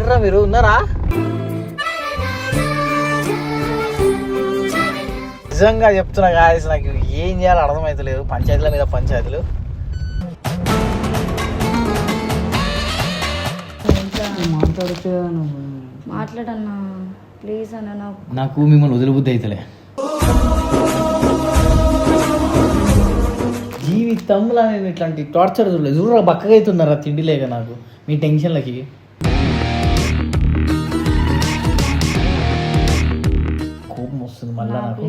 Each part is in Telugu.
ఏర్రా మీరు ఉన్నారా? నిజంగా చెప్తున్నా గాయస్ నాకు ఏం చేయాలో అర్థమవుతలేదు పంచాయతీల మీద పంచాయతీలు. మాట్లాడన్నా ప్లీజ్ అన్న నాకు. నాకు మిమ్మల్ని వదిలిబుద్ధి అవుతలే జీవితంలో నేను ఇట్లాంటి టార్చర్ చూడలేదు. చూడరా బక్కగా అవుతున్నారా తిండి లేక నాకు. మీ టెన్షన్లకి వస్తుంది మళ్ళీ నాకు.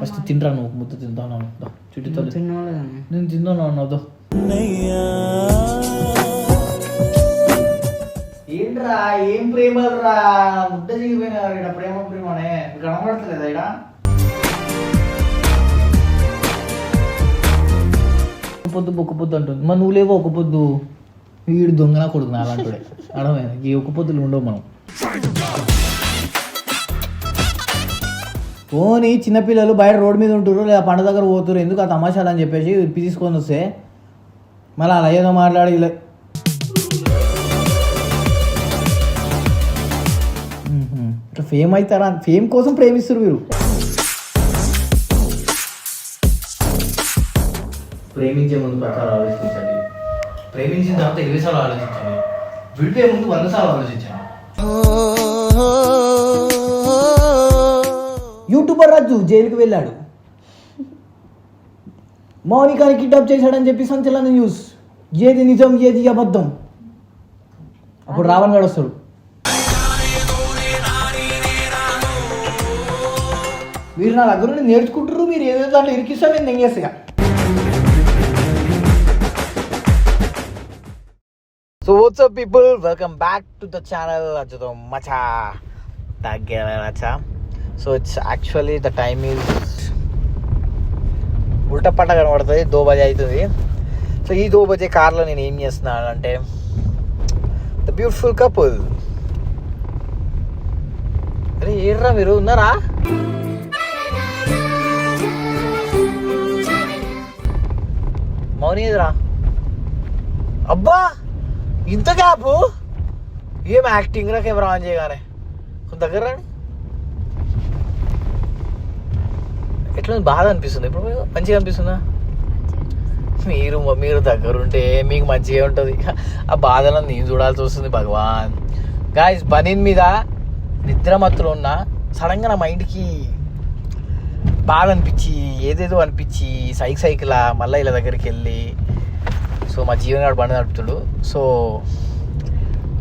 ఫస్ట్ తినరా నువ్వు ముద్ద తింటాను చుట్టుతో తిన్నవాళ్ళని నేను తిన్నాను అన్నదో ఏంట్రా ఏం ప్రేమరా ముద్ద దిగిపోయినా ప్రేమ ప్రేమనే. కనబడతలేదా ఇడా పొద్దు బొక్క పొద్దు అంటుంది. మరి నువ్వు లేవో ఒక పొద్దు. వీడు దొంగన కొడుకు అలాంటి అడమైన ఈ ఒక్క పొద్దులు ఉండవు మనం. పోనీ చిన్నపిల్లలు బయట రోడ్డు మీద ఉంటారు లేదా పంట దగ్గర పోతురు ఎందుకు ఆ తమాషాలు అని చెప్పేసి తీసుకొని వస్తే? మళ్ళీ అలా ఏదో మాట్లాడి ఇలా. ఇట్లా ఫేమ్ అవుతారా ఫేమ్ కోసం ప్రేమిస్తారు మీరు ప్రేమించే ముందు ప్రకారం ఆలోచించండి. ప్రేమించిన తర్వాత ఇరవై సార్లు ఆలోచించండి విడిపోయే ముందు వంద సార్లు ఆలోచించండి యూట్యూబర్ రాజు జైలుకి వెళ్ళాడు. మౌనికాని కిడ్నాప్ చేశాడని చెప్పి సంచలన న్యూస్. ఏది నిజం ఏది అబద్ధం? అప్పుడు రావణ్ గారు వస్తాడు. మీరు నా దగ్గర నుండి నేర్చుకుంటారు మీరు ఏదో దాంట్లో ఇరికిస్తా నేను నెంగేస్తా so what's up people welcome back to the channel అచ్చుతో మచా తగ్గ మచా so it's actually the time is ఉల్టపట్ట కనబడుతుంది. దో బజే అవుతుంది. సో ఈ దో బజే కార్లో నేను ఏం చేస్తున్నాను అంటే ద బ్యూటిఫుల్ కపుల్ అరే ఏర్రా మీరు? ఉన్నారా? మౌని ఎదురా అబ్బా! ఇంత గ్యాప్ ఏం యాక్టింగ్ రా కెమెరా ఆన్ చేయగానే? కొంత దగ్గర రండి. ఎట్లా బాధ అనిపిస్తుంది? ఇప్పుడు మంచిగా అనిపిస్తుందా? మీరు మీరు దగ్గరుంటే మీకు మంచిగా ఉంటుంది. ఆ బాధలను నేను చూడాల్సి వస్తుంది భగవాన్. గాయస్ బనీన్ మీద నిద్రమత్తులో ఉన్న సడన్గా నా మైండ్కి బాధ అనిపించి ఏదేదో అనిపించి సైక్ సైకిలా మళ్ళీ ఇలా దగ్గరికి వెళ్ళి సో మా జీవన గారు బండి నడుపుతుడు. సో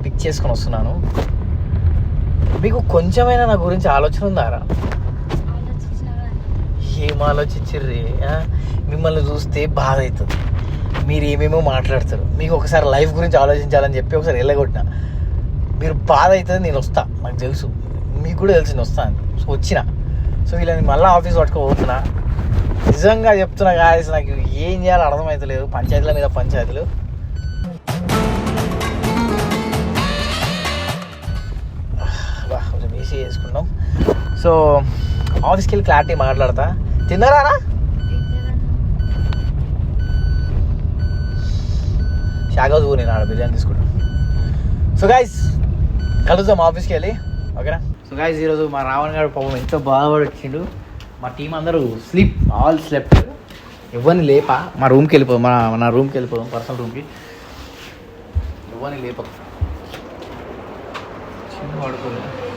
పిక్ చేసుకొని వస్తున్నాను. మీకు కొంచెమైనా నా గురించి ఆలోచన ఉందారా? ఏం ఆలోచించిర్రి మిమ్మల్ని చూస్తే బాధ అవుతుంది మీరు ఏమేమో మాట్లాడతారు. మీకు ఒకసారి లైఫ్ గురించి ఆలోచించాలని చెప్పి ఒకసారి వెళ్ళగొట్టిన. మీరు బాధ అవుతుంది నేను వస్తా. నాకు తెలుసు. మీకు కూడా తెలిసి నేను వస్తాను సో వచ్చిన. సో వీళ్ళని మళ్ళీ ఆఫీస్ పట్టుకోబోతున్నా. నిజంగా చెప్తున్నా కాదు నాకు ఏం చేయాలో అర్థమవుతలేదు పంచాయతీల మీద పంచాయతీలు. కొంచెం ఏసీ చేసుకున్నాం సో ఆఫీస్కి వెళ్ళి క్లారిటీ మాట్లాడతా. తిన్నరానా? షాగౌజ్ నేను ఆడ బిర్యానీ తీసుకుంటాం. సో గాయస్ కలుద్దాం ఆఫీస్కి వెళ్ళి ఓకేనా? సో గాయస్ ఈరోజు మా రావణ్ గారు పాపం ఎంతో బాధపడి వచ్చిండు. మా టీం అందరూ స్లీప్ ఆల్ స్లెప్ట్ ఎవరిని లేపా మా రూమ్కి వెళ్ళిపోదాం మా నా రూమ్కి వెళ్ళిపోదాం పర్సనల్ రూమ్కి ఎవరిని లేప చిన్న పడుకోలేదు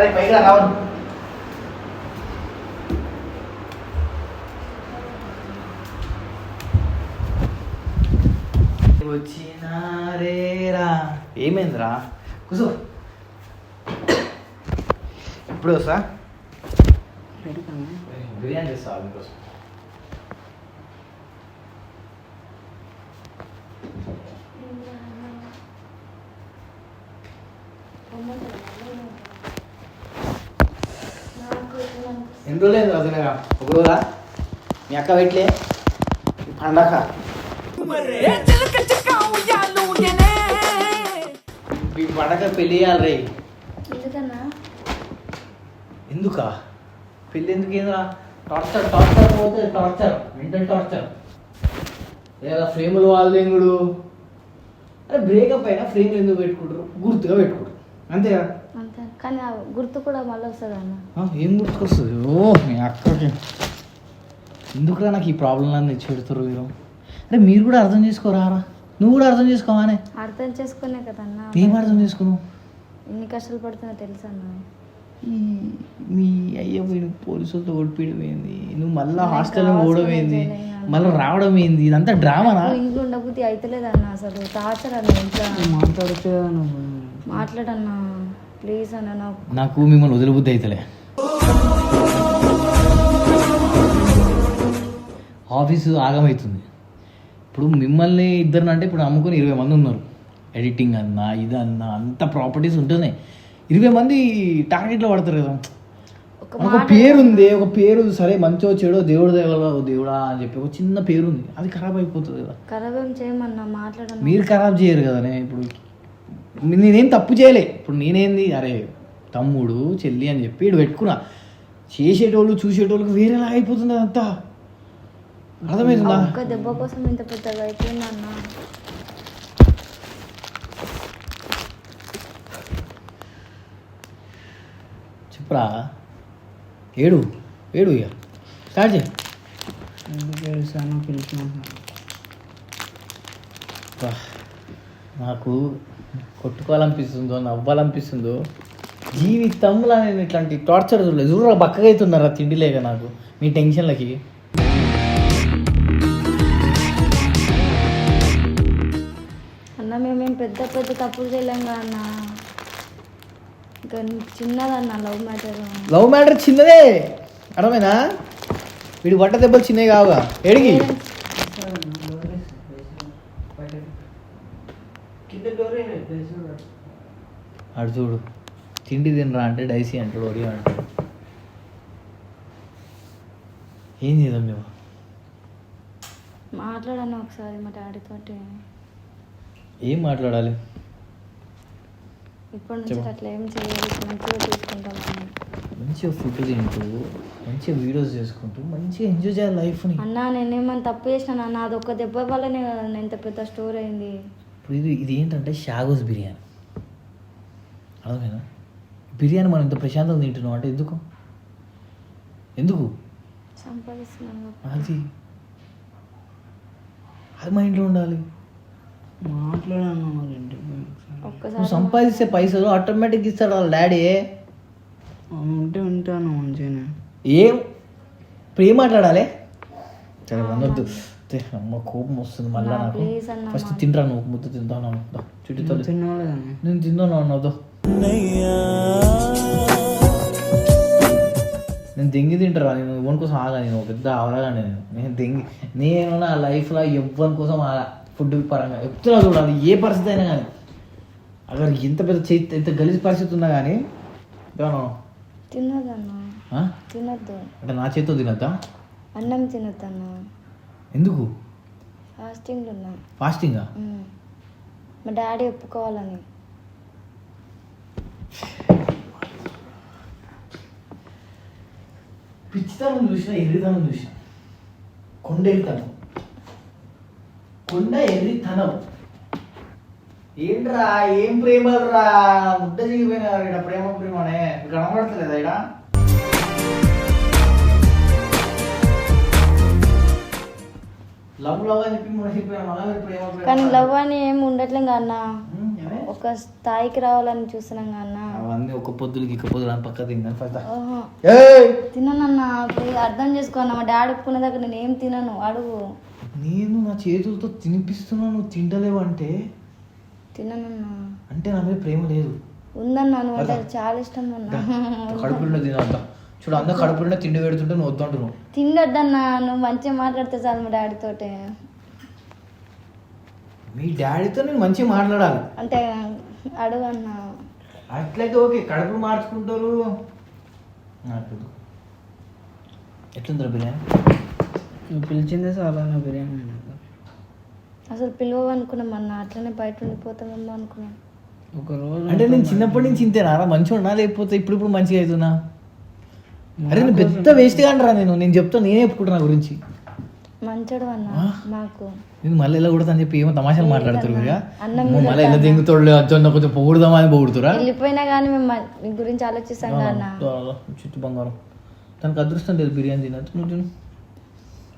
రారా రే, పైకి రా, రావణ్ వచ్చినారేరా ఏమైందిరా కూసో ఎప్పుడు వస్తా బిర్యానీ చేస్తా మీకోసం ఎన్ని రోజులు అయింది వదిలేగా ఒక రోజా మీ అక్క పెట్టలే పండగ. ఈ పండగ పెళ్ళి చేయాలి రే ఎందుకా? పెళ్ళి ఎందుకు ఏంద్రా టార్చర్ టార్చర్ పోతే టార్చర్ మెంటల్ టార్చర్ లేదా ఫ్రేములు వాళ్ళెంగుడు అరే బ్రేకప్ అయినా ఫ్రేమ్లు ఎందుకు పెట్టుకుంటారు? గుర్తుగా పెట్టుకుంటారు. అంతేగా? అంతే కానీ ఆ గుర్తు కూడా మళ్ళీ వస్తుంది అన్న ఆ, ఏం గుర్తుకొస్తుంది? ఓ మీ అక్కకి. ఎందుకురా నాకు ఈ ప్రాబ్లం అన్ని తెచ్చి పెడతారు మీరు అరే మీరు కూడా అర్థం చేసుకోరారా? నువ్వు కూడా అర్థం చేసుకోవానే. అర్థం చేసుకునే కదా అన్న ఏం అర్థం చేసుకున్నావు? ఎన్ని కష్టాలు పడుతున్నా తెలుసు అన్న ఈ మీ అయ్య పోయిన పోలీసులతో ఓడిపోయడం ఏంది నువ్వు మళ్ళీ నాకు హాస్టల్ కావాల్సిన పోవడం ఏంది? నిజమే అన్న. మళ్ళీ రావడం ఏంది? ఇదంతా డ్రామానా? ఇంట్లో ఉండబుద్ధి అవుతలేదు అన్న అసలు. టార్చర్ అన్న ఇంట్లో. నువ్వు. మాట్లాడన్నా. ప్లీజ్ అన్న నాకు నాకు మిమ్మల్ని వదిలిబుద్ధి అవుతలే ఆఫీసు ఆగమవుతుంది ఇప్పుడు మిమ్మల్ని ఇద్దరిని అంటే ఇప్పుడు నమ్ముకొని ఇరవై మంది ఉన్నారు. ఎడిటింగ్ అన్నా ఇదన్నా అంత ప్రాపర్టీస్ ఉంటున్నాయి. ఇరవై మంది టార్గెట్లో పడతారు కదా. ఒక పేరు ఉంది ఒక పేరు సరే మంచో చెడో దేవుడు దేవాల దేవుడా అని చెప్పి ఒక చిన్న పేరు ఉంది అది ఖరాబ్ అయిపోతుంది కదా. ఖరాబ్ ఏం చేయమన్నా మాట్లాడన్నా మీరు ఖరాబ్ చేయరు కదనే ఇప్పుడు నేనేం తప్పు చేయలే. ఇప్పుడు నేనేంది? అరే తమ్ముడు చెల్లి అని చెప్పి ఇటు పెట్టుకున్నా. చేసేటోళ్ళు చూసేటోళ్ళకి వేరేలా అయిపోతుంది అదంతా. అర్థమవుతుందా ఒక్క దెబ్బ కోసం ఇంత పెద్దగా అయిపోయింది అన్న. చెప్పురా. ఏడు ఏడు ఇక స్టార్ట్ చేయి. నాకు కొట్టుకోవాలనిపిస్తుందో నవ్వాలనిపిస్తుందో జీవితంలో నేను ఇట్లాంటి టార్చర్ చూడలేదు. చూడరా బక్కగా అవుతున్నారా తిండి లేక నాకు మీ టెన్షన్లకి? అన్న మేమేం పెద్ద పెద్ద తప్పులు చేయలేం అన్న. ఇంకా చిన్నదన్న లవ్ మ్యాటర్. లవ్ మ్యాటర్ చిన్నదే. అర్థమైనా వీడి వట్ట దెబ్బలు చిన్నవి కావుగా. ఎడిగి అడు చూడు. తిండి తినరా అంటే డైసీ అంటాడు ఒడి అంటాడు. ఏం చేద్దాం మేము? మాట్లాడన్న ఒకసారి మా డాడీతోటి ఏం మాట్లాడాలి? ఇప్పటి నుంచి. అట్లా ఏం చేయాలి? మంచిగా చూసుకుంటామని మంచిగా ఫుడ్ తింటూ మంచిగా వీడియోస్ చేసుకుంటూ మంచిగా ఎంజాయ్ చేయాలి లైఫ్ని. అన్న నేనేమన్నా తప్పు చేసినా అన్న అది ఒక్క దెబ్బ వల్లనే కదా ఇంత పెద్ద స్టోర్ అయింది. ఇప్పుడు ఇది ఇది ఏంటంటే షాగోస్ బిర్యానీ. అర్థమైనా బిర్యానీ మనం ఇంత ప్రశాంతంగా తింటున్నాం అంటే ఎందుకు? ఎందుకు. అది అది మా ఇంట్లో ఉండాలి. మాట్లాడాను. నువ్వు ఒక్కసారి సంపాదిస్తే పైసలు ఆటోమేటిక్ ఇస్తాడు వాళ్ళ డాడీ. ఉంటే ఉంటాను మంచిగానే. ఏం? ఏం మాట్లాడాలి? సరే అనొద్దు అమ్మ కోపం వస్తుంది మళ్ళీ నాకు. ఫస్ట్ మా- తింటా నువ్వు? ముద్ద తింటాను చుట్టూ నేను తిన్నాను అన్నదో నేను దెంగి తింటారా? నేను ఎవరి కోసం ఆగా నేను ఒక పెద్ద అవరగా నేను. నేను దెంగి నేను నా లైఫ్లో ఎవ్వరి కోసం ఆగా ఫుడ్ పరంగా. చెప్తున్నా చూడాలి ఏ పరిస్థితి అయినా కానీ. అక్కడ ఎంత పెద్ద చేతి ఎంత గలీజ్ పరిస్థితి ఉన్నా కానీ ఆ? తినొద్దు. అంటే నా చేతితో తినద్దా? అన్నం తినొద్దన్న. ఎందుకు? ఫాస్టింగ్లో ఉన్నా. ఫాస్టింగా. మా డాడీ ఒప్పుకోవాలని. పిచ్చితనం చూసిన ఎర్రితనం చూసిన. కొండ ఎర్రితనం కొండ ఎర్రితనం. ఏంట్రా ఏం ప్రేమరా ముద్ద దిగిపోయినా ఇక్కడ ప్రేమ ప్రేమ అనే కనబడతలేదా ఇక్కడ? లవ్ లవ్ అని చెప్పి మునసిపోయినా చెప్పిన మీరు ప్రేమ కానీ లవ్ అని ఏమి ఉండట్లేదు అన్నా. ఒక స్థాయికి రావాలని చూస్తున్నాం అన్న అవన్నీ ఒక పొద్దులకి ఇక పొద్దులు అని పక్క తిన్నాను ఫస్ట్ ఓహో. ఏయ్! తిననన్న ప్లీజ్ అర్థం చేసుకో మా డాడీ ఒప్పుకునే దగ్గర నేను ఏం తినను అడుగు. నేను నా చేతులతో తినిపిస్తున్నాను నువ్వు తింటలేవు అంటే తిననన్నా అంటే నా మీద ప్రేమ లేదు. ఉందన్నా నువ్వు అంటే చాలా ఇష్టం అన్న కడుపు నిండా తినద్దా చూడు అందరు కడుపు నిండా తిండి పెడుతుంటే నువ్వు వద్దంటున్నావు. తిండొద్దన్నా నువ్వు మంచిగా మాట్లాడితే చాలు మా డాడీతోటి మీ డాడీతో నేను మంచిగా మాట్లాడాలి. అంటే అడుగు అన్న అట్లయితే ఓకే కడుపులు మార్చుకుంటారు. నాకు ఎట్లుందిరా బిర్యానీ? నువ్వు పిలిచిందే చాలా నా బిర్యానీ. అసలు పిలవనుకున్నాం అన్న అట్లనే బయట ఉండిపోతామేమో అనుకున్నాం. ఒక రోజు అంటే నేను చిన్నప్పటి నుంచి ఇంతేనా? మంచిగా ఉన్నా లేకపోతే ఇప్పుడు ఇప్పుడు మంచిగా అవుతున్నా? అరే నేను పెద్ద వేస్ట్ రా నేను. నేను చెప్తాను నేనే చెప్పుకుంటా నా గురించి. మంచోడు అన్న మాకు. నేను మళ్ళీ ఎలా కొడతా చెప్పి ఏమో తమాషాలు నువ్వు మళ్ళీ ఎలా దింగుతాడు అచ్చో కొంచెం పొగుడుదామా అని పొగుడుతురా వెళ్ళిపోయినా కానీ మేము మ- గురించి ఆలోచిస్తాం అన్న చుట్టూ బంగారం. తనకు అదృష్టం లేదు బిర్యానీ తినచ్చు నువ్వు తిను.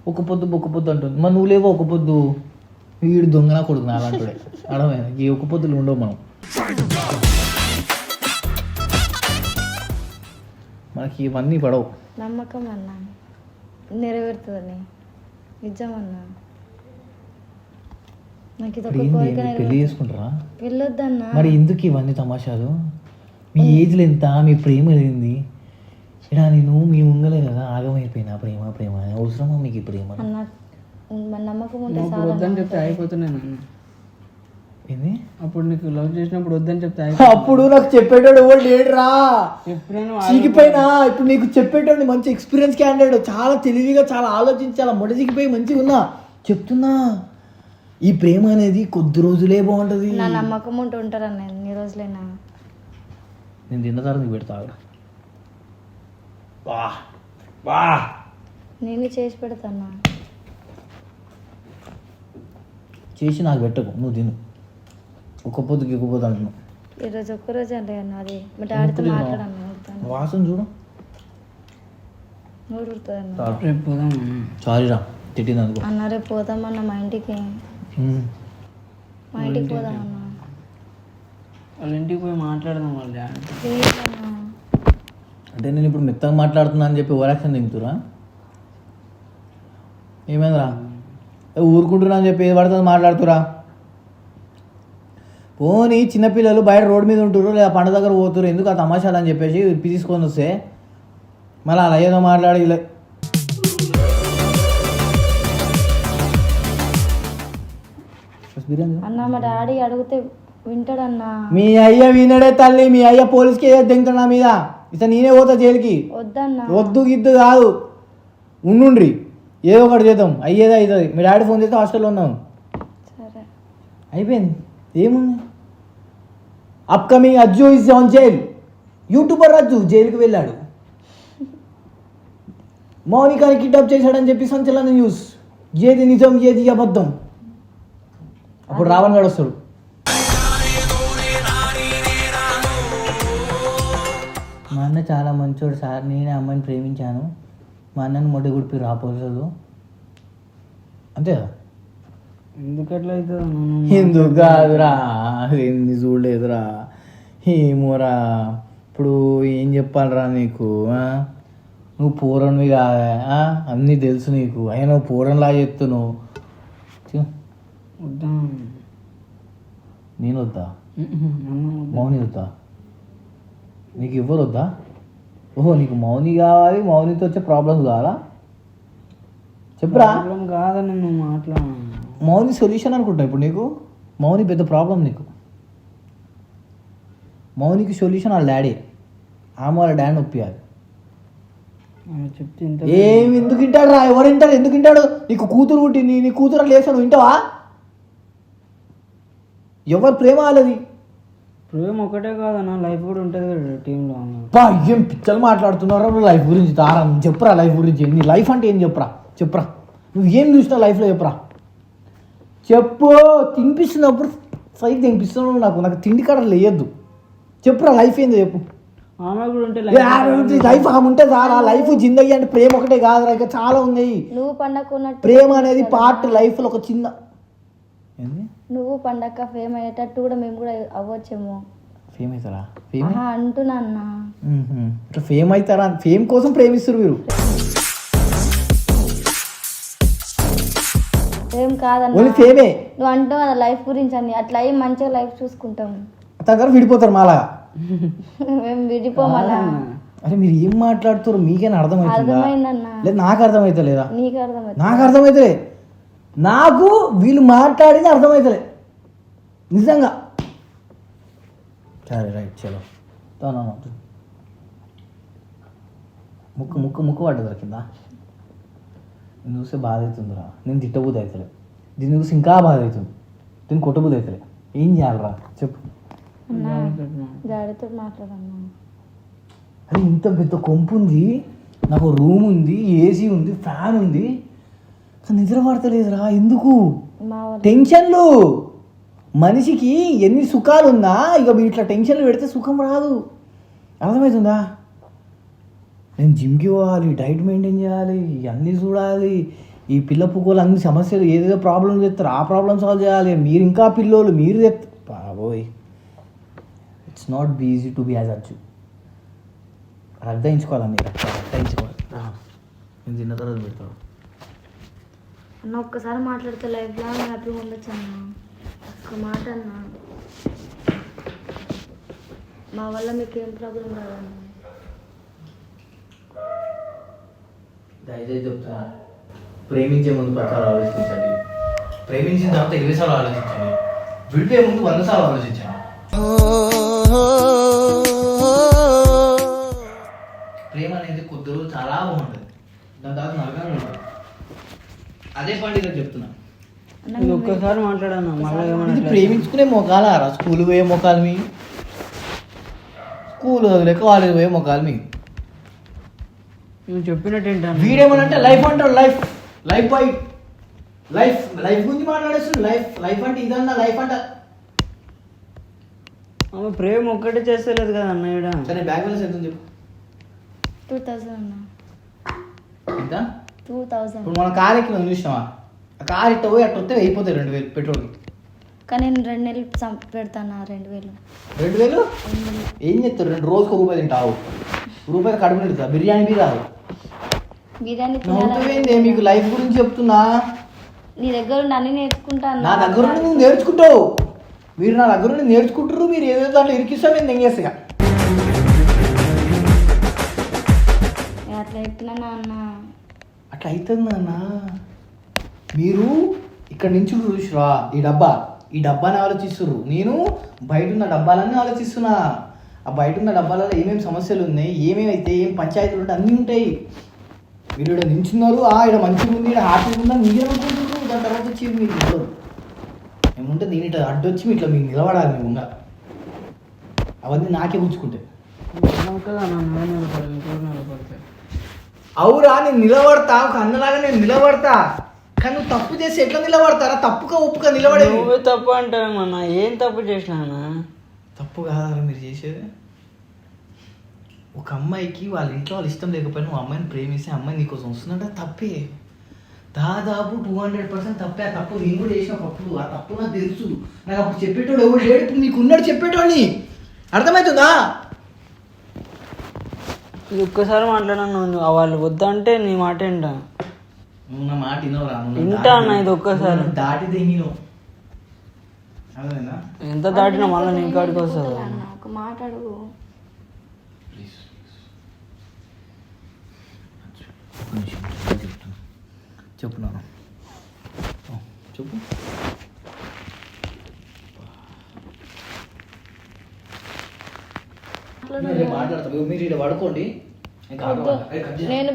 ఒక పొద్దు ఒక పొద్దు అంటుంది. మరి నువ్వు లేవో ఒక పొద్దు? వీడు దొంగన కొడుకు అలాంటివాడే. అర్థమైంది? ఈ ఒక పొద్దులు ఉండవు మనం. మనకి ఇవన్నీ పడవు. నమ్మకం అన్న. నెరవేరుతుందని. నిజం అన్న నాకు ఇది ఒక కోరిక మీరు పెళ్ళి చేసుకుంటారా వెళ్ళొద్దన్న. మరి ఎందుకు ఇవన్నీ తమాషాలు? మీ ఏజ్లో ఎంత? మీ ప్రేమ ఏంది? ఇలా నేను? మీ ముంగలే కదా? ఆగమైపోయినా ప్రేమ ప్రేమ. అవసరమా మీకు ప్రేమ? నమ్మకం ఉంటే అయిపోతున్నాను అన్న ఏంది? అప్పుడు నీకు లవ్ చేసినప్పుడు వద్దని చెప్తే అప్పుడు నాకు చెప్పేటోడు ఎవరు లేడురా. ఎప్పుడైనా చీకిపోయినా ఇప్పుడు నీకు చెప్పేటోడు మంచి ఎక్స్పీరియన్స్ క్యాండిడేట్ చాలా తెలివిగా చాలా ఆలోచించి చాలా మొడచికిపోయి మంచిగా ఉన్నా. చెప్తున్నా ఈ ప్రేమ అనేది కొద్ది రోజులే బాగుంటది. నా నమ్మకం ఉంటే ఉంటారన్న ఎన్ని రోజులైనా. నేను తిన్న తర్వాత నీకు పెడతా. ఆగు. వా వా నేను చేసి పెడతాను? చేసి నాకు పెట్టకు నువ్వు తిను. ఒక పొద్దుకి ఒక పొద్దు అంటున్నావు. ఈరోజు ఒక్కరోజు అంటే అన్న అది. మా డాడీతో మాట్లాడను వద్దాను వాసన చూడు. రేపు పోదాం అన్న సారీ రా తిట్టినందుకు అన్న రేపు పోదామన్న మా ఇంటికి. మా ఇంటికి పోదామన్న? వాళ్ళ ఇంటికి పోయి మాట్లాడదాం వాళ్ళ అంటే నేను ఇప్పుడు మెత్తగా మాట్లాడుతున్నా అని చెప్పి ఓరాక్షన్ దిగుతురా ఏమైందిరా? ఏ ఊరుకుంటున్నా అని చెప్పి ఏది పడుతుంది మాట్లాడుతురా పోనీ చిన్నపిల్లలు బయట రోడ్డు మీద ఉంటురు లేదా పంట దగ్గర పోతురు ఎందుకు ఆ తమాషాలు అని చెప్పేసి తీసుకొని వస్తే? మళ్ళీ అలా ఏదో మాట్లాడి ఇలా బిర్యానీ అన్న మా డాడీ అడిగితే వింటాడన్నా. మీ అయ్య వినడే తల్లి మీ అయ్య పోలీస్కి దింగుతాడు నా మీద. ఇత నేనే పోతా జైలుకి. వద్దన్నా. వద్దు గిద్దు కాదు. ఉండుండ్రి. ఏదో ఒకటి చేద్దాం. అయ్యేదే అవుతుంది మీ డాడీ ఫోన్ చేస్తే హాస్టల్లో ఉన్నాం. సరే. అయిపోయింది. ఏముంది? Upcoming Ajju is on jail YouTuber Ajju జైలుకి వెళ్ళాడు. మౌనికాని కిడ్నాప్ చేశాడని చెప్పి సంచలన న్యూస్ ఏది నిజం ఏది అబద్ధం? అప్పుడు రావణ్ గడు వస్తాడు. మా అన్న చాలా మంచోడు సార్ నేనే అమ్మాయిని ప్రేమించాను. మా అన్నని మొడ్డ గుడిపి రాపోలేదు అంతే కదా? ఎందుకు కాదురా? ఎన్ని చూడలేదురా. ఏమోరా. ఇప్పుడు ఏం చెప్పాలరా నీకు? నువ్వు పూరన్వి కాదా? అన్నీ తెలుసు నీకు. అయినా నువ్వు పూరన్లా చెప్తున్నావు. నేను వద్దా? మౌని వద్దా? నీకు ఇవ్వరు వద్దా? ఓహో నీకు మౌని కావాలి మౌనితో వచ్చే ప్రాబ్లమ్స్ కావాలా? చెప్పురా? కాదని నువ్వు మాట్లాడు. మౌని సొల్యూషన్ అనుకుంటా ఇప్పుడు నీకు. మౌని పెద్ద ప్రాబ్లం నీకు. మౌనికి సొల్యూషన్ వాళ్ళ డాడీ. ఆమె వాళ్ళ డాడీని ఒప్పియాలి. చెప్తే ఇంత ఏం ఎందుకు వింటాడు రా? ఎవరు వింటారు ఎందుకు వింటాడు నీకు కూతురు పుట్టింది నీ కూతురు లేసాను వింటావా? ఎవరు ప్రేమ వాళ్ళది? ప్రేమ ఒకటే కాదన్న లైఫ్ కూడా ఉంటుంది కదా టీంలో బా ఏం పిచ్చలు మాట్లాడుతున్నారా లైఫ్ గురించి? తారా చెప్పురా లైఫ్ గురించి? నీ లైఫ్ అంటే ఏం చెప్పురా? చెప్పురా. నువ్వు ఏం చూసినా లైఫ్లో చెప్పురా? చెప్పు తినిపిస్తున్నప్పుడు సైడ్ తినిపిస్తున్నావు నాకు నాకు తిండి కడ లేయద్దు. చెప్పురా లైఫ్ ఏందో చెప్పు. ఆమె కూడా ఉంటే లైఫ్ ఆమె ఉంటే చాలా. లైఫ్ జిందగీ అంటే ప్రేమ ఒకటే కాదురా ఇంకా చాలా ఉన్నాయి. నువ్వు పండక్కున్నట్టు ప్రేమ అనేది పార్ట్ లైఫ్లో ఒక చిన్న ఏంది? నువ్వు పండక్క ఫేమ్ అయ్యేటట్టు కూడా మేము కూడా అవ్వచ్చేమో. ఫేమ్ అవుతారా? ఫేమ్? అంటున్నా ఫేమ్ అవుతారా? ఫేమ్ కోసం ప్రేమిస్తారు మీరు ఏం కాదన్న. ఓన్లీ ఫేమే. నువ్వు అంటావు కదా లైఫ్ గురించి అని. అట్లా అయ్యి మంచిగా లైఫ్ చూసుకుంటాం. దగ్గర విడిపోతారు మాలాగా మేము విడిపోమన్నా అరే మీరు ఏం మాట్లాడుతారు మీకేనా అర్థమవుతుందా? అర్థమైందన్న. లేదు నాకు అర్థమవుతలేదా నీకు అర్థమవుతుంది నాకు అర్థమవుతలే నాకు వీళ్ళు మాట్లాడింది అర్థమవుతలే నిజంగా. సరే రైట్ చలో. తానా ముక్కు ముక్కు ముక్కు పడ్డదా కింద నేను చూస్తే బాధ అవుతుందిరా నేను తిట్టబుద్ధి అవుతలే దీన్ని చూసి ఇంకా బాధ అవుతుంది దీన్ని కొట్టబుద్ధి అవుతలే ఏం చేయాలరా? చెప్పు. మాట్లాడన్నా అది ఇంత పెద్ద కొంపు ఉంది నాకు రూమ్ ఉంది ఏసీ ఉంది ఫ్యాన్ ఉంది. కానీ నిద్ర పడతలేదురా. ఎందుకు? టెన్షన్లు. మనిషికి ఎన్ని సుఖాలు ఉన్నా ఇక ఇట్లా టెన్షన్లు పెడితే సుఖం రాదు. అర్థమవుతుందా? నేను జిమ్కి పోవాలి డైట్ మెయింటైన్ చేయాలి ఇవన్నీ చూడాలి. ఈ పిల్ల పువ్వులు అన్ని సమస్యలు ఏదేదో ప్రాబ్లమ్స్ తెస్తారు ఆ ప్రాబ్లమ్ సాల్వ్ చేయాలి. మీరు ఇంకా పిల్లోళ్ళు మీరు తెస్తారు బాబోయ్. It's not be easy to be as అచ్చు అర్థయించుకోవాలి మీరు? అర్థయించుకోవాలి. నేను తిన్న తర్వాత పెడతాను. అన్న ఒక్కసారి మాట్లాడితే లైఫ్ లాంగ్ హ్యాపీగా ఉండొచ్చు అన్న. ఒక్క మాట అన్న. మా వల్ల మీకు ఏం ప్రాబ్లం రాదన్న? దయచేసి చెప్తున్నా ప్రేమించే ముందు ప్రకారం ఆలోచించండి. ప్రేమించిన తర్వాత ఇరవై సార్లు ఆలోచించండి. విడిపోయే ముందు వంద సార్లు ఆలోచించండి. ప్రేమ అనేది కొద్ది రోజులు చాలా బాగుంటుంది. దాని తర్వాత నరకంగా ఉంటుంది. అదే పండుగ చెప్తున్నా. ఒక్కసారి మాట్లాడన్నా మళ్ళీ ప్రేమించుకునే మొఖాలారా స్కూల్ పోయే మొఖాలు మీ? స్కూల్ వదిలే కాలేజ్ పోయే మొఖాలు మీ? నువ్వు చెప్పినట్టు ఏంటన్నా వీడేమనంటే లైఫ్ అంటాడు life. Life boy life life గురించి మాట్లాడేస్తుంది లైఫ్ లైఫ్ అంటే ఇదన్నా లైఫ్ అంట. ఆమె ప్రేమ ఒక్కటే చేస్తలేదు కదా అన్న ఈడ. సరే బ్యాగ్ బ్యాలెన్స్ ఎంత ఉంది చెప్పు. టూ థౌజండ్ అన్న. ఎంత? టూ థౌజండ్ ఇప్పుడు మన కార్ ఎక్కిన చూసినావా? ఆ కార్ ఇట్ట పోయి అట్ట వస్తే అయిపోతాయి రెండు వేలు పెట్రోల్ కానీ నేను రెండు నెలలు పెడతాను రెండు వేలు. రెండు వేలు? ఏం చెప్తారు రెండు రోజుకు ఒక రూపాయి తింటావు. రూపాయి కడుపు నిండుతా బిర్యానీ బీ రాదు బిర్యానీ నవ్వుతావేందే తినాలని మీకు లైఫ్ గురించి చెప్తున్నా. నీ దగ్గర అన్ని నేర్చుకుంటాను నా దగ్గర నుండి నువ్వు నేర్చుకుంటావు. మీరు నా దగ్గర నుండి నేర్చుకుంటారు మీరు ఏదో దాంట్లో ఇరికిస్తా నేను తెంగేస్తా అట్లా అట్లా అవుతుంది నాన్న? మీరు ఇక్కడ నుంచి చూసిరా ఈ డబ్బా. ఈ డబ్బాని ఆలోచిస్తుర్రు. నేను బయట ఉన్న డబ్బాలన్నీ ఆలోచిస్తున్నా. ఆ బయట ఉన్న డబ్బాలలో ఏమేమి సమస్యలు ఉన్నాయి ఏమేమి అయితే ఏం పంచాయతీలు ఉంటాయి అన్నీ ఉంటాయి. మీరు ఇక్కడ నించున్నారు ఆ ఇక్కడ మంచిగా ఉంది ఇక్కడ హ్యాపీగా ఉందా మీరేమనుకుంటున్నారు దాని తర్వాత వచ్చి మీరు నిలవరు ఏముంటే దీని ఇట్లా అడ్డొచ్చి ఇట్లా మీరు నిలబడాలి మేము ఉండ అవన్నీ నాకే ఉంచుకుంటాయి అవురా నేను నిలబడతా ఒక అన్నలాగా నేను నిలబడతా. కానీ నువ్వు తప్పు చేసి ఎట్లా నిలబడతారా? తప్పుగా ఒప్పుగా నిలబడే నువ్వే తప్పు అంటావేమన్నా? ఏం తప్పు చేసినా తప్పు కాదా మీరు చేసేది? ఒక అమ్మాయికి వాళ్ళ ఇంట్లో వాళ్ళు ఇష్టం లేకపోయినా నువ్వు అమ్మాయిని ప్రేమిస్తే అమ్మాయి నీకోసం వస్తుందంటే తప్పే. దాదాపు టూ హండ్రెడ్ పర్సెంట్ తప్పే. ఆ తప్పు నేను కూడా చేసిన తప్పు. ఆ తప్పు నాకు తెలుసు. నాకు అప్పుడు చెప్పేటోడు ఎవరు లేడు? ఇప్పుడు నీకు ఉన్నాడు చెప్పేటోడిని. అర్థమవుతుందా? ఇది ఒక్కసారి మాట్లాడను నువ్వు వాళ్ళు వద్దంటే నీ మాట ఏంటా? నువ్వు నా మాట వినవురా. వింటా అన్న ఇది ఒక్కసారి. నువ్వు దాటి తెంగినావు అర్థమైందా ఎంత దాటినా మళ్ళీ నీ కాడికి వస్తుంది? అన్న ఒక మాట అడుగు. చెప్పు నాన్న. చెప్పు. మాట్లాడు మాట్లాడతాం మీరు ఇక్కడ పడుకోండి. నేను